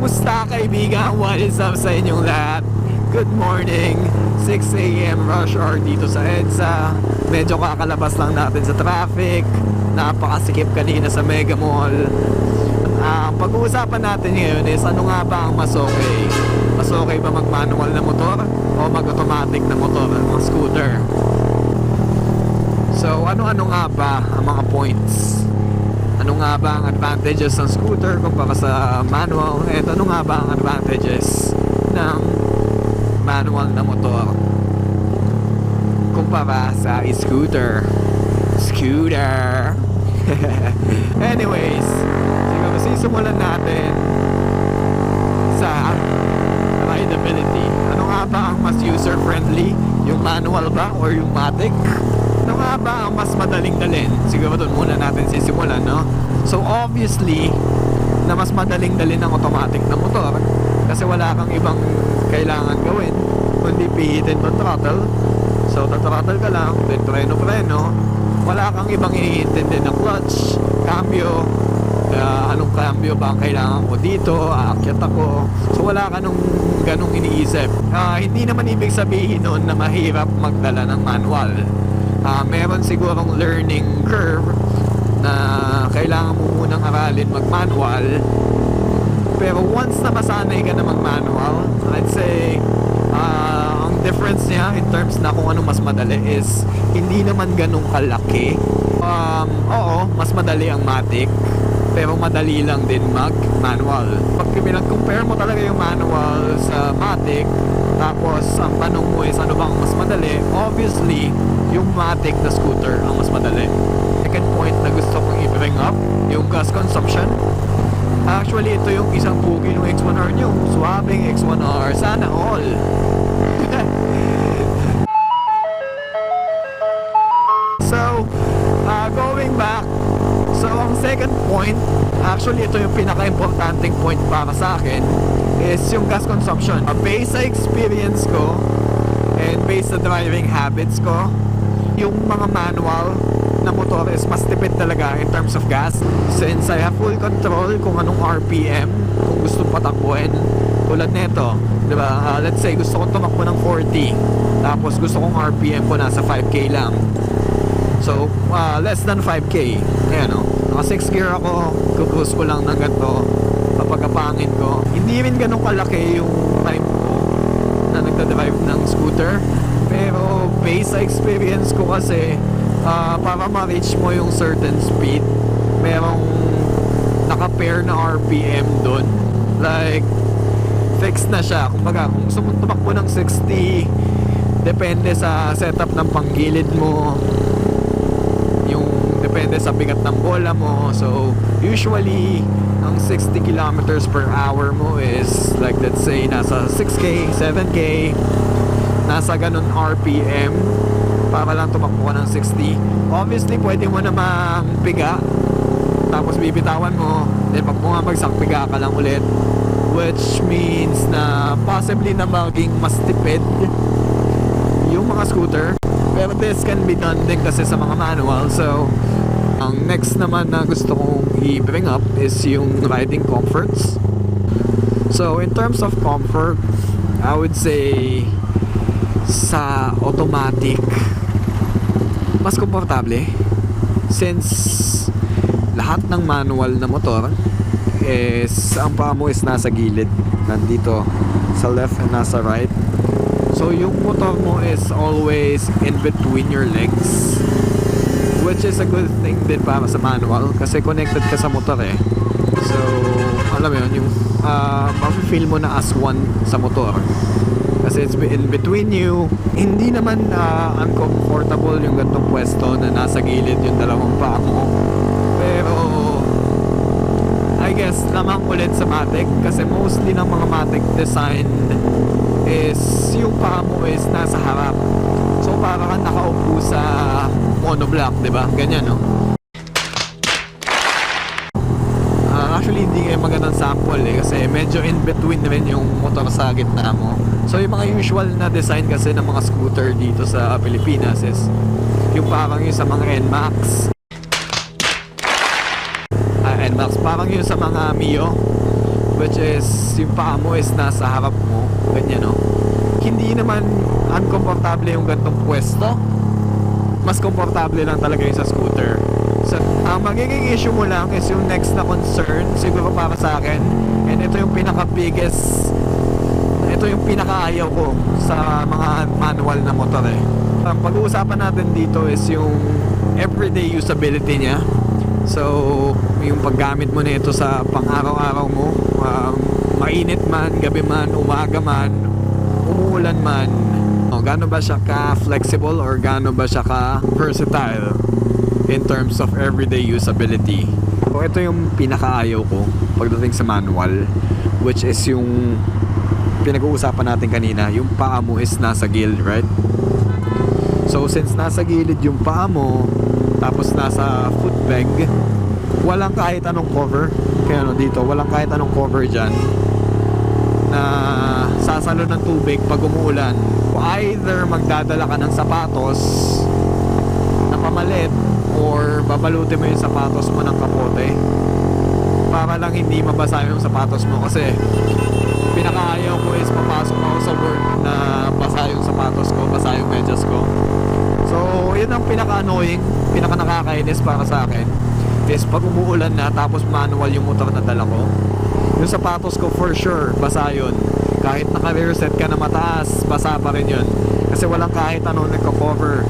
Kamusta kaibigan? What is up sa inyong lahat? Good morning! 6am rush hour dito sa EDSA. Medyo kakalabas lang natin sa traffic. Napakasikip kanina sa Mega Mall. Ang pag-uusapan natin ngayon is ano nga ba ang mas okay? Mas okay ba mag-manual na motor o mag-automatic na motor, mga scooter? So ano-ano nga ba ang mga points? Ano nga ba ang advantages ng scooter kumpara sa manual? At ano nga ba ang advantages ng manual na motor kumpara sa scooter? Scooter! Anyways, siguro sisimulan natin sa rideability. Ano nga ba ang mas user-friendly? Yung manual ba or yung matic? Nga ba ang mas madaling dalhin? Siguro doon muna natin sisimulan, no? So obviously, na mas madaling dalhin ang automatic na motor kasi wala kang ibang kailangan gawin kundi pihitin ng throttle. So, throttle ka lang, then preno-preno. Wala kang ibang iniintindi na clutch, cambio, Ah, anong cambio ba ang kailangan ko dito, aakyat ako. So wala ka nung ganong iniisip. Ah, hindi naman ibig sabihin noon na mahirap magdala ng manual. Ah, meron sigurong learning curve na kailangan mo munang aralin mag-manual. Pero once na masanay ka na mag-manual, I'd say ah, ang difference niya in terms na kung ano mas madali is hindi naman ganong kalaki. Um, oo, mas madali ang matic pero madali lang din mag-manual. Pag pinag-compare mo talaga yung manual sa Matic, tapos ang tanong mo is ano bang mas madali, obviously, yung Matic na scooter ang mas madali. Second point na gusto kong i-bring up, yung gas consumption. Actually, ito yung isang bugi ng X1R nyo. Swabing X1R. Sana all. So, uh, going back, so ang second point, actually ito yung pinaka-importanting point para sa akin, is yung gas consumption. Based sa experience ko, and based sa driving habits ko, yung mga manual na motor is mas tipid talaga in terms of gas. Since I have full control kung anong RPM, kung gusto patakbuhin, tulad nito, di ba? Uh, let's say gusto kong tumakbo ng 40, tapos gusto kong RPM ko nasa 5K lang. So, uh, less than 5K. Ayan o. Naka 6 gear ako. Kukus ko lang ng ganito. Kapag kapangin ko. Hindi rin ganun kalaki yung time ko na nagda-drive ng scooter. Pero based sa experience ko kasi, uh, para ma-reach mo yung certain speed, merong naka-pair na RPM dun. Like, fixed na siya. Kumbaga, kung gusto mong tumakbo ng 60, depende sa setup ng panggilid mo, depende sa bigat ng bola mo. So, usually, ang 60 kilometers per hour mo is like let's say nasa 6K, 7K, nasa ganun RPM para lang tumakbo ka ng 60. Obviously, pwede mo namang piga tapos bibitawan mo. Then pag bumabagsak piga ka lang ulit. Which means na possibly na maging mas tipid yung mga scooter. Pero this can be done din kasi sa mga manual. So ang next naman na gusto kong i-bring up is yung riding comforts. So in terms of comfort I would say sa automatic mas komportable since lahat ng manual na motor is ang paa mo is nasa gilid nandito sa left and nasa right. So yung motor mo is always in between your legs which is a good thing din para sa manual kasi connected ka sa motor eh. So alam mo yun yung uh, feel mo na as one sa motor. Kasi it's in between you hindi naman uh, uncomfortable yung gantong pwesto na nasa gilid yung dalawang paa mo. Pero I guess lamang ulit sa Matic kasi mostly ng mga Matic design is yung paa mo is nasa harap. So para nakaupo sa monoblock di ba? Ganyan no? Ah, actually hindi kayo magandang sample eh kasi medyo in between rin yung motor sa gitna mo. So yung mga usual na design kasi ng mga scooter dito sa Pilipinas is yung parang yung sa mga NMAX. Ah, NMAX. Parang yung sa mga Mio which is yung paa mo is nasa harap mo, ganyan no. Hindi naman uncomfortable yung gantong pwesto. Mas komportable lang talaga yung sa scooter. So, ang magiging issue mo lang is yung next na concern siguro para sa akin. And ito yung pinaka biggest ito yung pinakaayaw ko sa mga manual na motor eh. Ang pag-uusapan natin dito is yung everyday usability niya. So, yung paggamit mo nito sa pang-araw-araw mo, um, mainit man, gabi man, umaga man, umuulan man, o, gaano ba siya ka-flexible or gaano ba siya ka-versatile in terms of everyday usability. So, ito yung pinakaayaw ko pagdating sa manual, which is yung pinag-uusapan natin kanina, yung paa mo is nasa gilid, right? So since nasa gilid yung paa mo, tapos nasa foot peg, walang kahit anong cover. Kaya ano dito, walang kahit anong cover dyan na sasalo ng tubig pag umuulan. Either magdadala ka ng sapatos na pamalit or babalutin mo yung sapatos mo ng kapote para lang hindi mabasa yung sapatos mo kasi pinakaayaw ko is papasok ako sa work na basa yung sapatos ko, basa yung medyas ko. So, yun ang pinaka-annoying, pinaka-nakakainis para sa akin is pag umuulan na tapos manual yung motor na dala ko. Yung sapatos ko for sure, basa yun. Kahit naka-rear set ka na mataas, basa pa rin yun. Kasi walang kahit ano nagko-cover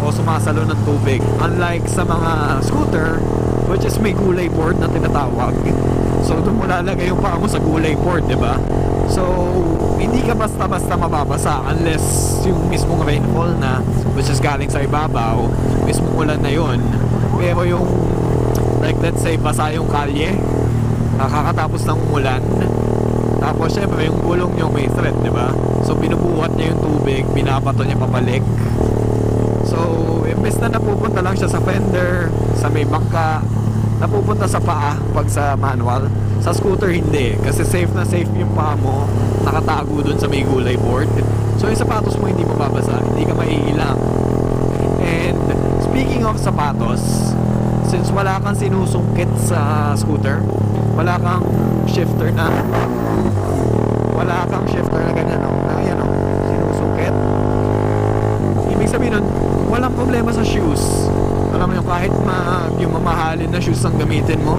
o sumasalo ng tubig. Unlike sa mga scooter, which is may gulay board na tinatawag. So, doon mo lalagay yung paa mo sa gulay board, di ba? So, hindi ka basta-basta mababasa unless yung mismong rainfall na, which is galing sa ibabaw, mismong ulan na yun. Pero yung, like let's say, basa yung kalye, nakakatapos ng umulan, tapos syempre yung gulong nyo may thread, di ba? So, binubuhat niya yung tubig, binabato niya papalik. So, imbes na napupunta lang siya sa fender, sa may bangka, napupunta sa paa pag sa manual. Sa scooter hindi, kasi safe na safe yung paa mo, nakatago dun sa may gulay board. So yung sapatos mo hindi mababasa, hindi ka maiilang. And speaking of sapatos, since wala kang sinusungkit sa scooter, wala kang shifter na wala kang shifter na ganyan, no? na yan, no? sinusungkit. Ibig sabihin nun, walang problema sa shoes. Alam mo yung kahit ma, yung mamahalin na shoes ang gamitin mo,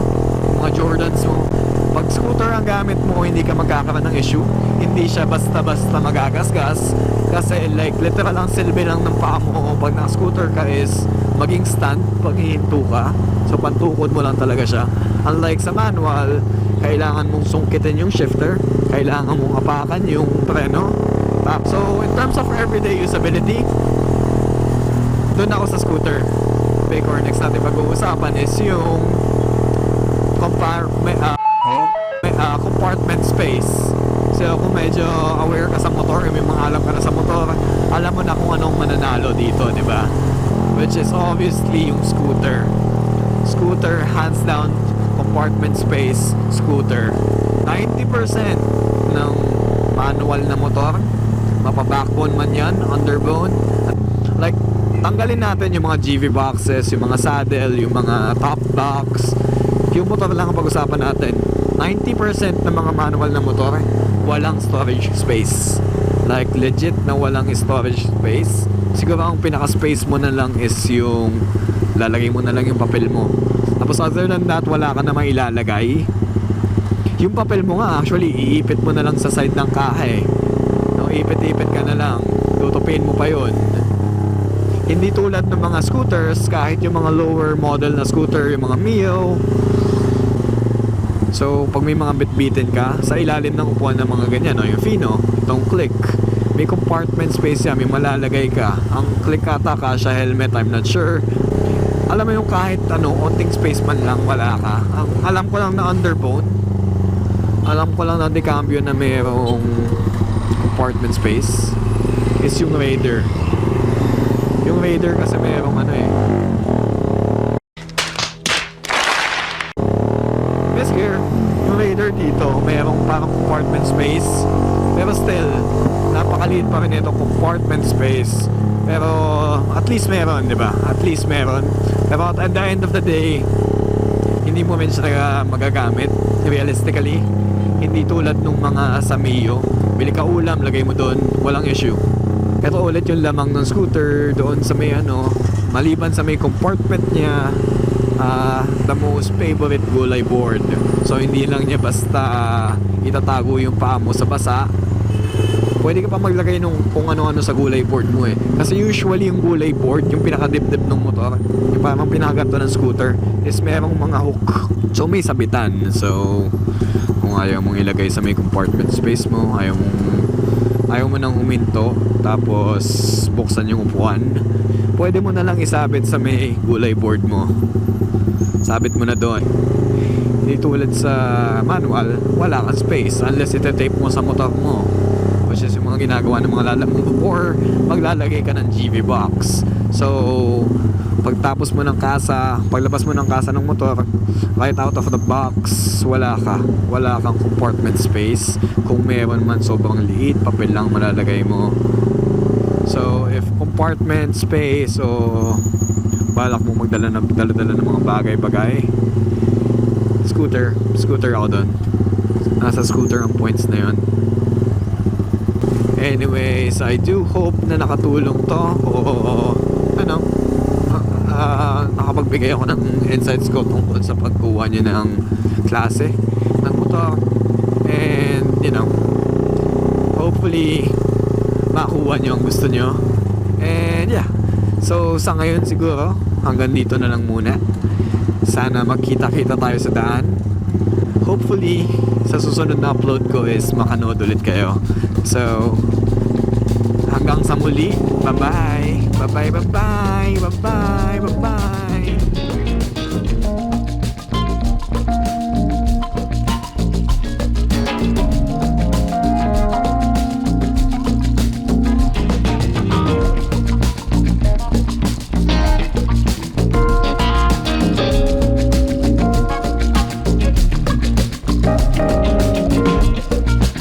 mga Jordans mo, pag scooter ang gamit mo, hindi ka magkakaroon ng issue. Hindi siya basta-basta magagasgas. Kasi like, literal ang silbi lang ng paa mo pag naka-scooter ka is maging stand pag hihinto ka. So, pantukod mo lang talaga siya. Unlike sa manual, kailangan mong sungkitin yung shifter, kailangan mong apakan yung preno. So, in terms of everyday usability, doon ako sa scooter. Big or next natin pag-uusapan is yung compartment, uh, uh, compartment space. So kung medyo aware ka sa motor, may mga alam ka na sa motor, alam mo na kung anong mananalo dito, di ba? Which is obviously yung scooter. Scooter, hands down, compartment space, scooter. 90% ng manual na motor, mapabackbone man yan, underbone, like tanggalin natin yung mga GV boxes, yung mga saddle, yung mga top box. Yung motor lang ang pag-usapan natin. 90% ng mga manual na motor, walang storage space. Like legit na walang storage space. Siguro ang pinaka-space mo na lang is yung lalagay mo na lang yung papel mo. Tapos other than that, wala ka namang ilalagay. Yung papel mo nga, actually, iipit mo na lang sa side ng kahe. No, ipit-ipit ka na lang. Tutupin mo pa yon hindi tulad ng mga scooters kahit yung mga lower model na scooter yung mga Mio so pag may mga bitbitin ka sa ilalim ng upuan ng mga ganyan no, yung Fino itong click may compartment space yan may malalagay ka. Ang click ata ka sa helmet I'm not sure. Alam mo yung kahit ano onting space man lang wala ka. Alam ko lang na underbone. Alam ko lang na decambio na mayroong compartment space is yung Raider. Yung Raider kasi mayroong ano eh. Miss Gear, yung Raider dito, mayroong parang compartment space. Pero still, napakaliit pa rin itong compartment space. Pero at least meron, di ba? At least meron. Pero at the end of the day, hindi mo rin siya magagamit realistically. Hindi tulad nung mga sa Mio. Bili ka ulam, lagay mo doon, walang issue. Pero ulit yung lamang ng scooter doon sa may ano, maliban sa may compartment niya, ah, the most favorite gulay board. So hindi lang niya basta itatago yung paa mo sa basa. Pwede ka pa maglagay nung kung ano-ano sa gulay board mo eh. Kasi usually yung gulay board, yung pinakadibdib ng motor, yung parang pinakaganto ng scooter, is merong mga hook. So may sabitan. So kung ayaw mong ilagay sa may compartment space mo, ayaw mong ayaw mo nang huminto, tapos buksan yung upuan, pwede mo na lang isabit sa may gulay board mo. Sabit mo na doon. Hindi tulad sa manual, wala kang space unless ite-tape mo sa motor mo. Ginagawa ng mga lalamove or maglalagay ka ng GV box. So, pagtapos mo ng kasa, paglabas mo ng kasa ng motor, right out of the box, wala ka. Wala kang compartment space. Kung meron man sobrang liit, papel lang malalagay mo. So, if compartment space o balak mo magdala ng dala-dala ng mga bagay-bagay, scooter, scooter ako doon. Nasa scooter ang points na yon. Anyways, I do hope na nakatulong to o ano, ah, nakapagbigay ako ng insights ko tungkol sa pagkuha niyo ng klase ng motor. And, you know, hopefully, makuha niyo ang gusto niyo. And yeah, so sa ngayon siguro, hanggang dito na lang muna. Sana magkita-kita tayo sa daan. Hopefully, sa susunod na upload ko is makanood ulit kayo. So, hanggang sa muli. Bye-bye. Bye-bye, bye-bye. Bye-bye.